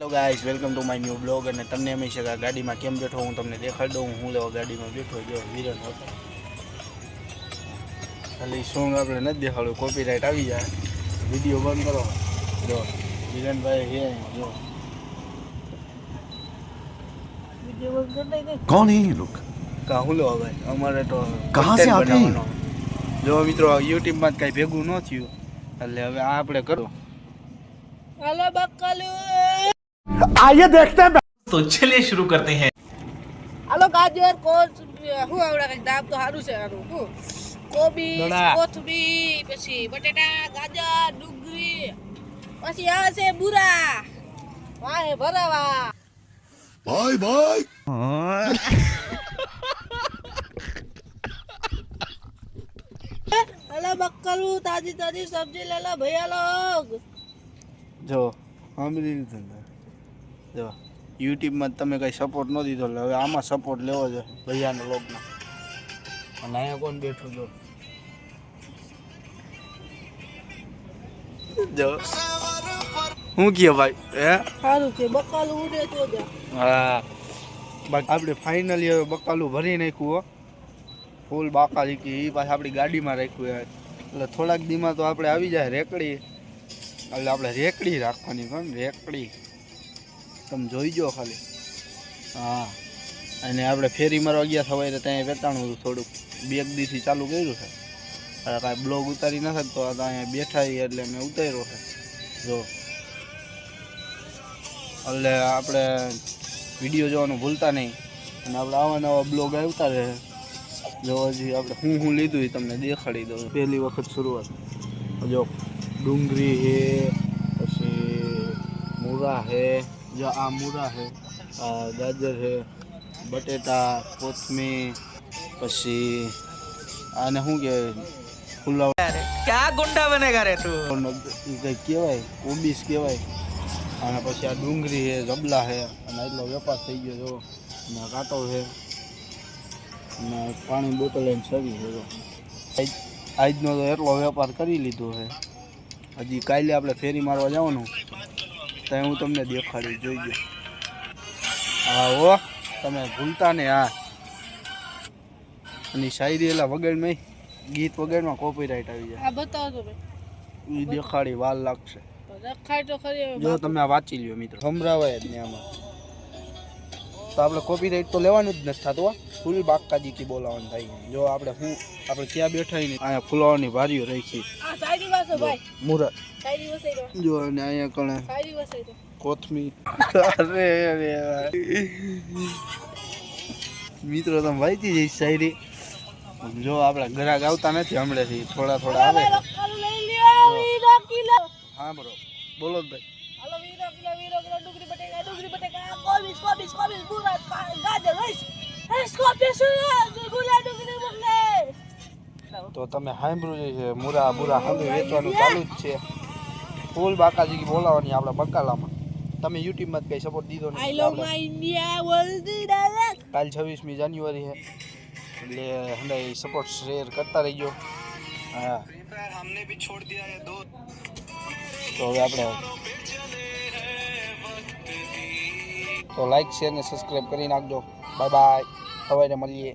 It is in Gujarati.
Hello guys welcome to my new blog અને તમને એમ છે ગાડીમાં કેમ બેઠો હું તમને દેખાડી દઉં હું લેવા ગાડીમાં બેઠો જો હિરન હતો. ખાલી સોંગ આપણે નથી દેખાડ્યું કોપીરાઇટ આવી જાય. વીડિયો બંધ કરો. જો હિરનભાઈ હે જો. કોણ હે લોક? કા હું લેવા ભાઈ અમારે તો કહા સે આતે જો મિત્રો યુટ્યુબમાં કઈ ભેગું ન થયું. એટલે હવે આ આપણે કરો. હલો બકલું. आइए देखते हैं तो चलिए शुरू करते हैं હલો ગાજર કોચ હું આવડે કઈ દાબ તો સારું છે સારું હું કોબી દડા. કોથમીર પછી બટેટા ગાજર ડુંગળી પછી આવે છે બુરા વાહે ભરાવા बाय बाय હલો બક્કલુ તાજી તાજી સબ્જી લે લો ભૈયા લોગ જો સાંભળી લીધું ને જો યુટ્યુબમાં તમે કંઈ સપોર્ટ ન દીધો એટલે હવે આમાં સપોર્ટ લેવો છે ભૈયાનો લોગનો અને અહીંયા કોણ બેઠું જો? જો. હું કયો ભાઈ? હે? સારું કે બકાલું ઉડે તો જા. હા. બાકી આપણે ફાઇનલી હવે બકાલું ભરી નાખ્યું હો. ફૂલ બાકા લીકી એ પાછા આપણી ગાડીમાં રાખ્યું યાર એટલે થોડાક દીમાં તો આપણે આવી જાય રેકડી. એટલે આપણે રેકડી રાખવાની પણ રેકડી. તમે જોઈ જો ખાલી. હા. અને આપણે ફેરી મારવા ગયા સવારે ત્યાં વેતાણું હતું થોડુંક. બે દીથી ચાલુ કર્યું છે. હવે કાંઈ બ્લોગ ઉતારી ન શકતો. આ તો અહીંયા બેઠા એટલે મેં ઉતાર્યો છે. જો. એટલે આપણે વીડિયો જોવાનું ભૂલતા નહીં. અને આપણે આવા નવા બ્લોગ આવતા રહે. જો હજી આપણે હું હું લીધું એ તમને દેખાડી દઉં. પહેલી વખત શરૂઆત. જો ડુંગળી છે પછી મૂળા છે जो આ મૂળા છે ગાજર છે બટેટા કોથમીર પછી આને શું કે ફુલાવ ક્યાં ગુંડા બને રે તું કંઈ કહેવાય કોબીસ કહેવાય અને પછી આ ડુંગળી છે જબલા છે અને એટલો વેપાર થઈ ગયો છે ને કાંટો છે અને પાણી બોટલ એમ સરી છે જો આજનો તો એટલો વેપાર કરી લીધો છે હજી કાલે આપણે ફેરી મારવા જવાનું. ત્યાં હું તમને દેખાડી હા હો તમે ભૂલતા ને આ. અને શાયરી એલા વગેરેમાં ગીત વગેરેમાં કોપીરાઇટ આવી જાય. આ બતાવો એ દેખાડી વાર લાગશે. રખાય તો ખરી જો તમે આ વાંચી લ્યો મિત્રો. સંભળાવાય જ ને આમાં. તો આપણે કોપીરાઇટ તો લેવાનું જ નથી થતું. ફૂલ બાકાજીથી બોલાવાનું થાય જો આપણે હું આપણે ક્યાં બેઠા ને અહીંયા ફૂલાવાની ભારીઓ રાખી. મુરત જો અને અહીંયા કણે કોથમીર. અરે અરે મિત્રો તમે વાંચી જઈશ શાયરી. જો આપણે ગ્રાહક આવતા નથી હમણાંથી થોડા થોડા આવે. હા બરો બોલો જ ભાઈ. હાલો વીરો કિલો વીરો કિલો ડુંગળી બટેકા ડુંગળી બટેકા. કોબીજ કોબીજ કોબીજ બુરા ગાજર રઈસ રઈસ કોબીજ ગુલા ડુંગળી મોકલે તો તમે સાંભળ્યું છે મુરા બુરા હવે વેચવાનું ચાલુ જ છે. ફૂલ બાકાજી બોલાવવાની આપણે બકાલામાં. તમે યુટ્યુબમાં જ કંઈ સપોર્ટ દીધો I love my India world direct કાલ છવ્વીસમી જાન્યુઆરી છે એટલે હંડાઈ સપોર્ટ શેર કરતા રહીજો. હા. તો હવે આપણે તો લાઈક શેર ને સબસ્ક્રાઈબ કરી નાખજો. બાય બાય સવારે મળીએ.